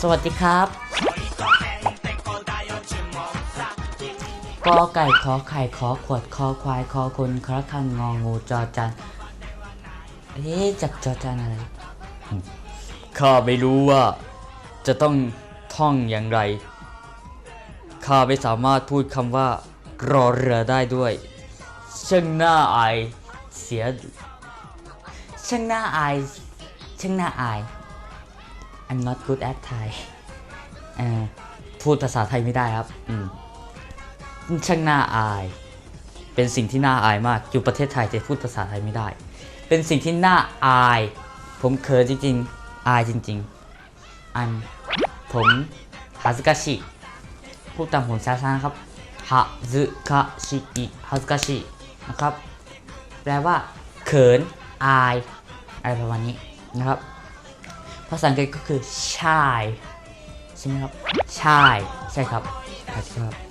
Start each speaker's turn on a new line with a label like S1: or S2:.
S1: สวัสดีครับกอไก่ขอไข่ขอขวดคอควายคอคนคระคังงองูจอจันเอ๊ะจากจอจันอะไร ข้าไม่รู้ว่า จะต้องท่องอย่างไร ข้าไม่สามารถพูดคำว่า รอเรือได้ด้วยช่างน่าอายเสียช่างน่าอายช่างน่าอาย I'm not good at Thai พูดภาษาไทยไม่ได้ครับ อืมช่างน่าอาย เป็นสิ่งที่น่าอายมาก อยู่ประเทศไทยแต่พูดภาษาไทยไม่ได้ เป็นสิ่งที่น่าอาย ผมเขินจริงๆ อายจริง ๆ อัน ผมฮาซึกาชิพูดตามผมช้าๆครับฮาซึกาชิอิฮาซึกาชินะครับ แปลว่า เขิน อาย อะไรประมาณนี้นะครับ ภาษาอังกฤษก็คือ shy ใช่ไหมครับ shy ใช่ครับครับ